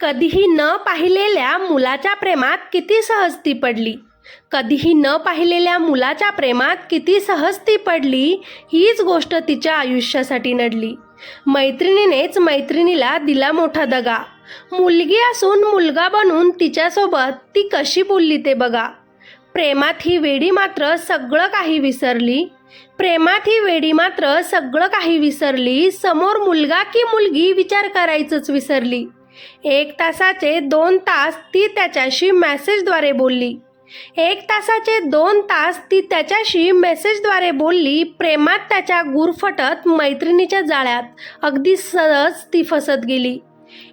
कधीही न पाहिलेल्या मुलाच्या प्रेमात किती सहज ती पडली? कधीही न पाहिलेल्या मुलाच्या प्रेमात किती सहज ती पडली हीच गोष्ट तिच्या आयुष्यासाठी नडली. मैत्रिणीनेच मैत्रिणीला दिला मोठा दगा. मुलगी असून मुलगा बनून तिच्यासोबत ती कशी बोलली ते बघा. प्रेमात ही वेडी मात्र सगळं काही विसरली. प्रेमात ही वेडी मात्र सगळं काही विसरली. समोर मुलगा की मुलगी विचार करायचंच विसरली. एक तासाचे दोन तास ती त्याच्याशी मेसेजद्वारे बोलली. एक तासाचे दोन तास ती त्याच्याशी मेसेजद्वारे बोलली प्रेमात त्याच्या गुरफटत मैत्रिणीच्या जाळ्यात. अगदी सहज ती फसत गेली.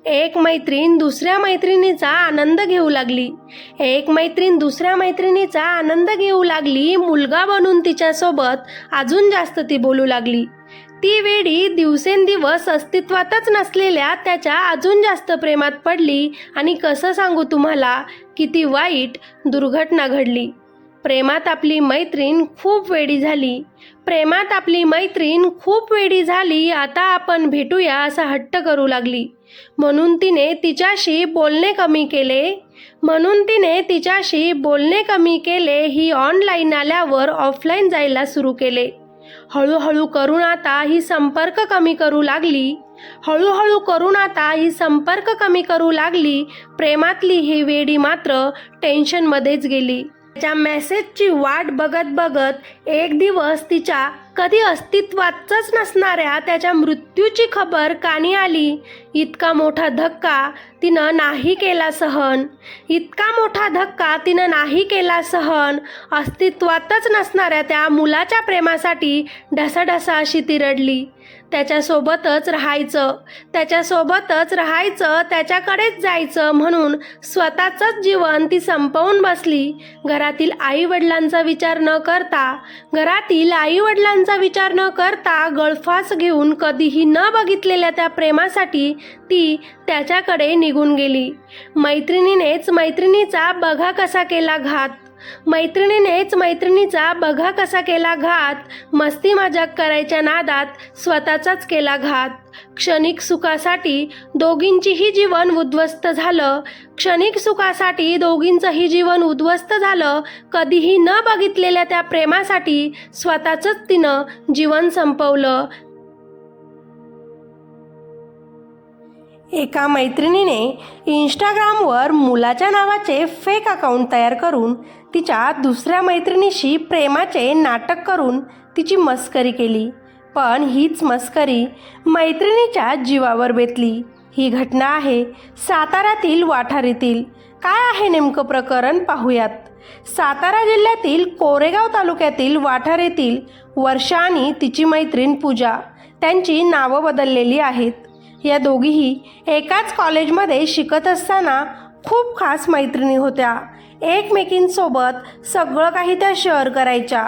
एक मैत्रीण दुसऱ्या मैत्रिणीचा आनंद घेऊ लागली. एक मैत्रीण दुसऱ्या मैत्रिणीचा आनंद घेऊ लागली मुलगा बनून तिच्यासोबत अजून जास्त ती बोलू लागली. ती वेडी दिवसेंदिवस अस्तित्वातच नसलेल्या त्याच्या अजून जास्त प्रेमात पडली आणि कसं सांगू तुम्हाला? किती वाईट दुर्घटना घडली. प्रेमात आपली मैत्रीण खूप वेडी झाली. प्रेमात आपली मैत्रीण खूप वेडी झाली आता आपण भेटूया असा हट्ट करू लागली. म्हणून तिने तिच्याशी बोलणे कमी केले. म्हणून तिने तिच्याशी बोलणे कमी केले ही ऑनलाईन आल्यावर ऑफलाईन जायला सुरू केले. हळूहळू करून आता ही संपर्क कमी करू लागली. हळूहळू करून आता ही संपर्क कमी करू लागली. प्रेमातली ही वेडी मात्र टेन्शनमध्येच गेली. त्याच्या मेसेजची वाट बघत बघत एक दिवस तिच्या कधी अस्तित्वातच नसणाऱ्या त्याच्या मृत्यूची खबर कानी आली. इतका मोठा धक्का तिनं नाही केला सहन. इतका मोठा धक्का तिनं नाही केला सहन. अस्तित्वातच नसणाऱ्या त्या मुलाच्या प्रेमासाठी ढसाढसा अशी ती रडली. त्याच्यासोबतच राहायचं त्याच्यासोबतच राहायचं त्याच्याकडेच जायचं म्हणून स्वतःचंच जीवन ती संपवून बसली. घरातील आईवडिलांचा विचार न करता घरातील आईवडिलांचा विचार न करता गळफास घेऊन कधीही न बघितलेल्या त्या प्रेमासाठी ती त्याच्याकडे निघून गेली. मैत्रिणीनेच मैत्रिणीचा बघा कसा केला घात. मैत्रिणीनेच मैत्रिणीचा बघा कसा केला घात. मस्ती मजाक करायच्या नादात स्वतःचाच केला घात. क्षणिक सुखासाठी दोघींचीही जीवन उद्ध्वस्त झालं. क्षणिक सुखासाठी दोघींचंही जीवन उद्ध्वस्त झालं. कधीही न बघितलेल्या त्या प्रेमासाठी स्वतःचंच तिनं जीवन संपवलं. एका मैत्रिणीने इंस्टाग्रामवर मुलाच्या नावाचे फेक अकाउंट तयार करून तिच्या दुसऱ्या मैत्रिणीशी प्रेमाचे नाटक करून तिची मस्करी केली. पण हीच मस्करी मैत्रिणीच्या जीवावर बेतली. ही घटना आहे साताऱ्यातील वाठारीतील. काय आहे नेमकं प्रकरण? पाहूयात. सातारा जिल्ह्यातील कोरेगाव तालुक्यातील वाठार येथील वर्षा आणि तिची मैत्रीण पूजा. त्यांची नावं बदललेली आहेत. या दोघीही एकाच कॉलेजमध्ये शिकत असताना खूप खास मैत्रिणी होत्या. एकमेकींसोबत सगळं काही त्या शेअर करायच्या.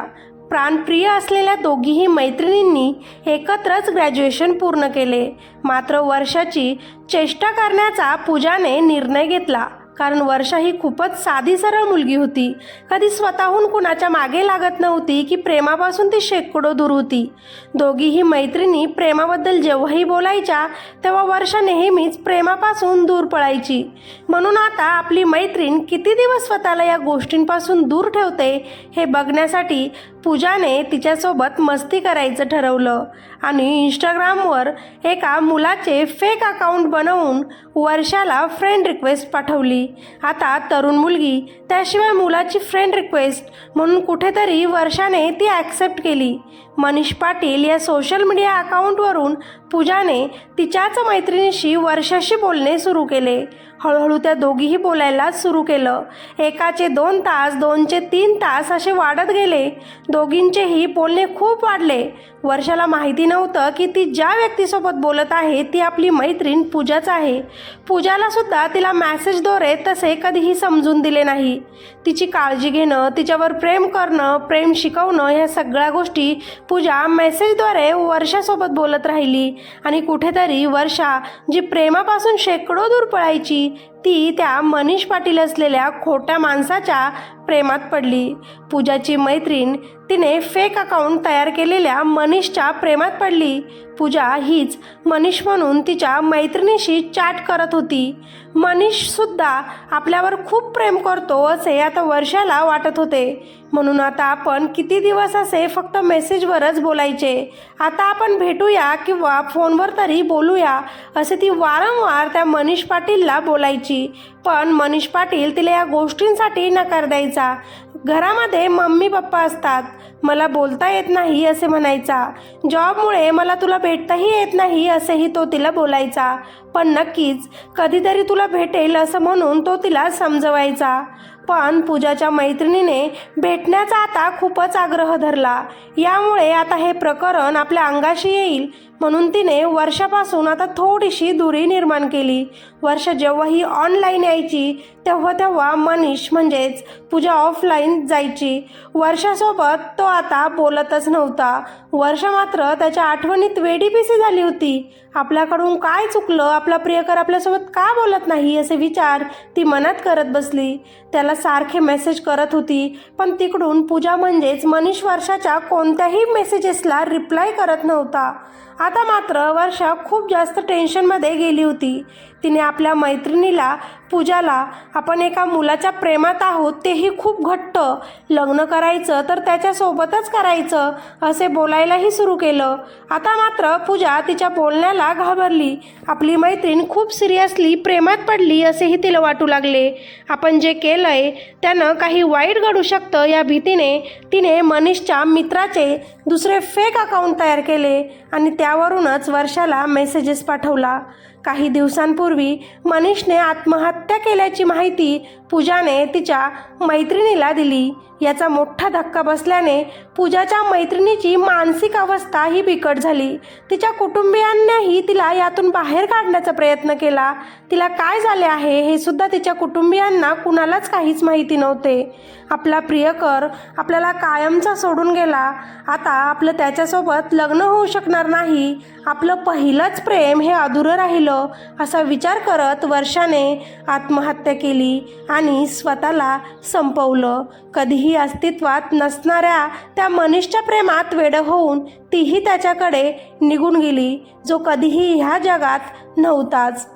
प्राणप्रिय असलेल्या दोघीही मैत्रिणींनी एकत्रच ग्रॅज्युएशन पूर्ण केले. मात्र वर्षाची चेष्टा करण्याचा पूजाने निर्णय घेतला. कारण वर्षा ही खूपच साधी सरळ मुलगी होती. कधी स्वतःहून कुणाच्या मागे लागत नव्हती की प्रेमापासून ती शेकडो दूर होती. दोघीही मैत्रिणी प्रेमाबद्दल जेव्हाही बोलायच्या तेव्हा वर्षा नेहमीच प्रेमापासून दूर पळायची. म्हणून आता आपली मैत्रीण किती दिवस स्वतःला या गोष्टींपासून दूर ठेवते हे बघण्यासाठी पूजाने तिच्यासोबत मस्ती करायचं ठरवलं. आणि इंस्टाग्रामवर एका मुलाचे फेक अकाउंट बनवून वर्षाला फ्रेंड रिक्वेस्ट पाठवली. आता तरुण मुलगी त्याशिवाय मुलाची फ्रेंड रिक्वेस्ट म्हणून कुठेतरी वर्षाने ती ॲक्सेप्ट केली. मनीष पाटील या सोशल मीडिया अकाउंटवरून पूजाने तिच्याच मैत्रिणीशी वर्षाशी बोलणे सुरू केले. हळूहळू त्या दोघीही बोलायला सुरू केलं. एकाचे दोन तास दोनचे तीन तास असे वाढत गेले. दोघींचेही बोलणे खूप वाढले. वर्षाला माहिती नव्हतं की ती ज्या व्यक्तीसोबत बोलत आहे ती आपली मैत्रीण पूजाच आहे. पूजाला सुद्धा तिला मॅसेजद्वारे तसे कधीही समजून दिले नाही. तिची काळजी घेणं तिच्यावर प्रेम करणं प्रेम शिकवणं ह्या सगळ्या गोष्टी पूजा मेसेजद्वारे वर्षासोबत बोलत राहिली. आणि कुठेतरी वर्षा जी प्रेमापासून शेकडो दूर पळायची ती त्या मनीष पाटील असलेल्या खोट्या माणसाच्या प्रेमात पडली. पूजाची मैत्रीण तिने फेक अकाउंट तयार केलेल्या मनीषच्या प्रेमात पडली. पूजा हीच मनीष म्हणून तिच्या मैत्रिणीशी चॅट करत होती. मनीष सुद्धा आपल्यावर खूप प्रेम करतो असे आता वर्षाला वाटत होते. म्हणून आता आपण किती दिवस असे फक्त मेसेजवरच बोलायचे? आता आपण भेटूया किंवा फोनवर तरी बोलूया असे ती वारंवार त्या मनीष पाटीलला बोलायची. पण मनीष पाटील तिला या गोष्टींसाठी नकार द्यायचा. घरामध्ये मम्मी पप्पा असतात. मला बोलता येत नाही असे म्हणायचा. जॉबमुळे मला तुला भेटताही येत नाही असेही तो तिला बोलायचा. पण नक्कीच कधीतरी तुला भेटेल असं म्हणून तो तिला समजवायचा. पण पूजाच्या मैत्रिणीने भेटण्याचा आता खूपच आग्रह धरला. यामुळे आता हे प्रकरण आपल्या अंगाशी येईल म्हणून तिने वर्षापासून आता थोडीशी दुरी निर्माण केली. वर्ष जेव्हा ही ऑनलाईन यायची तेव्हा तेव्हा मनीष म्हणजेच पूजा ऑफलाईन जायची. वर्षासोबत तो आता बोलतच नव्हता. वर्ष मात्र त्याच्या आठवणीत वेडीपिसी झाली होती. आपल्याकडून काय चुकलं? आपला प्रियकर आपल्यासोबत का बोलत नाही? असे विचार ती मनात करत बसली. त्याला सारखे मेसेज करत होती. पण तिकडून पूजा म्हणजेच मनीष वर्षाच्या कोणत्याही मेसेजेसला रिप्लाय करत नव्हता. आता मात्र वर्षा खूप जास्त टेन्शनमध्ये गेली होती. तिने आपल्या मैत्रिणीला पूजाला आपण एका मुलाच्या प्रेमात आहोत तेही खूप घट्ट. लग्न करायचं तर त्याच्यासोबतच करायचं असे बोलायलाही सुरू केलं. आता मात्र पूजा तिच्या बोलण्याला घाबरली. आपली मैत्रीण खूप सिरियसली प्रेमात पडली असेही तिला वाटू लागले. आपण जे केलंय त्यानं काही वाईट घडू शकतं या भीतीने तिने मनीषच्या मित्राचे दुसरे फेक अकाउंट तयार केले आणि त्यावरूनच वर्षाला मेसेजेस पाठवला. काही दिवसांपूर्वी मनीषने आत्महत्या केल्याची माहिती पूजाने तिच्या मैत्रिणीला दिली. याचा मोठा धक्का बसल्याने पूजाच्या मैत्रिणीची मानसिक अवस्था ही बिकट झाली. तिच्या कुटुंबियांनीही तिला यातून बाहेर काढण्याचा प्रयत्न केला. तिला काय झाले आहे हे सुद्धा तिच्या कुटुंबियांना कुणालाच काहीच माहिती नव्हते. आपला प्रियकर आपल्याला कायमचा सोडून गेला. आता आपलं त्याच्यासोबत लग्न होऊ शकणार नाही. आपलं पहिलंच प्रेम हे अधुरं राहिलं असा विचार करत वर्षाने आत्महत्या केली आणि स्वतःला संपवलं. कधीही अस्तित्वात नसणाऱ्या त्या मनीषच्या प्रेमात वेडं होऊन तीही त्याच्याकडे निघून गेली जो कधीही ह्या जगात नव्हताच.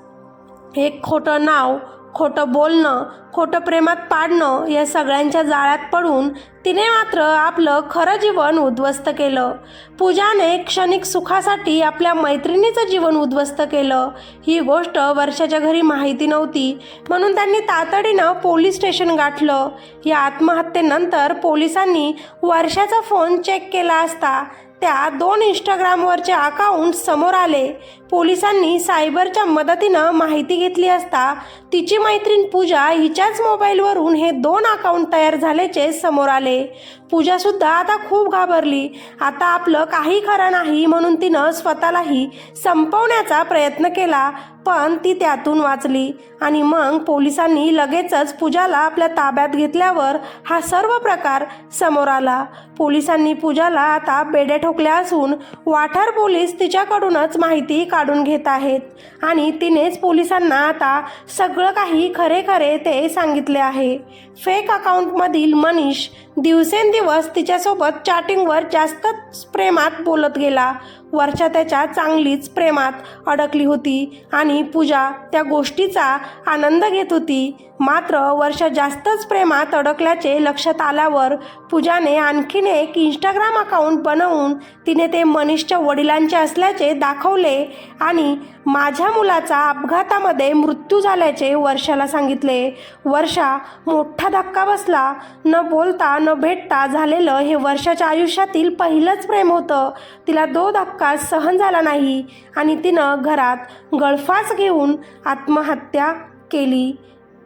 एक खोटं नाव खोटं बोलणं खोटं प्रेमात पाडणं या सगळ्यांच्या जाळ्यात पडून तिने मात्र आपलं खरं जीवन उद्ध्वस्त केलं. पूजाने क्षणिक सुखासाठी आपल्या मैत्रिणीचं जीवन उद्ध्वस्त केलं. ही गोष्ट वर्षाच्या घरी माहिती नव्हती म्हणून त्यांनी तातडीनं पोलीस स्टेशन गाठलं. या आत्महत्येनंतर पोलिसांनी वर्षाचा फोन चेक केला असता. त्या दोन इंस्टाग्रामवरचे अकाउंट समोर आले. पोलिसांनी सायबरच्या मदतीनं माहिती घेतली असता तिची मैत्रीण पूजा हिच्याच मोबाईलवरून हे दोन अकाउंट तयार झाल्याचे समोर आले. पूजासुद्धा आता खूप घाबरली. आता आपलं काही खरं नाही म्हणून तिनं स्वतःलाही संपवण्याचा प्रयत्न केला. पण ती त्यातून वाचली आणि मग पोलिसांनी लगेचच पूजाला आपल्या ताब्यात घेतल्यावर हा सर्व प्रकार समोर आला. पोलिसांनी पूजाला आता बेड्या ठोकल्या असून वाठार पोलीस तिच्याकडूनच माहिती काढून घेत आहेत आणि तिनेच पोलिसांना आता सगळं काही खरे खरे ते सांगितले आहे. फेक अकाउंटमधील मनीष दिवसेंदिवस तिच्यासोबत चॅटिंगवर जास्तच प्रेमात बोलत गेला. वर्षा त्याच्या चांगलीच प्रेमात अडकली होती आणि पूजा त्या गोष्टीचा आनंद घेत होती. मात्र वर्षा जास्तच प्रेमात अडकल्याचे लक्षात आल्यावर पूजाने आणखीन एक इंस्टाग्राम अकाउंट बनवून तिने ते मनीषच्या वडिलांचे असल्याचे दाखवले आणि माझ्या मुलाचा अपघातामध्ये मृत्यू झाल्याचे वर्षाला सांगितले. वर्षा मोठा धक्का बसला. न बोलता न भेटता झालेलं हे वर्षाच्या आयुष्यातील पहिलंच प्रेम होतं. तिला दो धक्का सहन झाला नाही आणि तिनं घरात गळफास घेऊन आत्महत्या केली.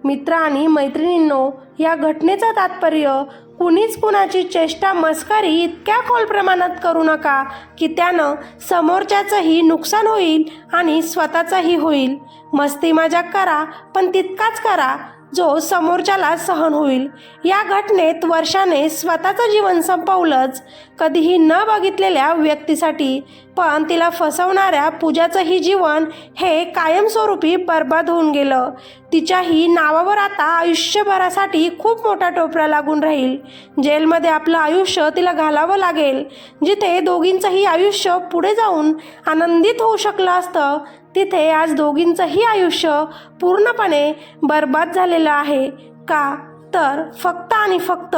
मित्र आणि मैत्रिणींनो या घटनेचं तात्पर्य कुणीच कुणाची चेष्टा मस्करी इतक्या खोल प्रमाणात करू नका की त्यानं समोरच्याचंही नुकसान होईल आणि स्वतःचंही होईल. मस्ती मजाक करा पण तितकाच करा जो समोरच्याला सहन होईल. या घटनेत वर्षाने स्वतःचं जीवन संपवलंच कधीही न बघितलेल्या व्यक्तीसाठी पण तिला फसवणाऱ्या पूजाचंही जीवन हे कायमस्वरूपी बर्बाद होऊन गेलं. तिच्याही नावावर आता आयुष्यभरासाठी खूप मोठा टोपरा लागून राहील. जेलमध्ये आपलं आयुष्य तिला घालावं लागेल. जिथे दोघींचंही आयुष्य पुढे जाऊन आनंदित होऊ शकलं असतं तिथे आज दोघींचंही आयुष्य पूर्णपणे बर्बाद झालेलं आहे. का? तर फक्त आणि फक्त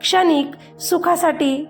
क्षणिक सुखासाठी.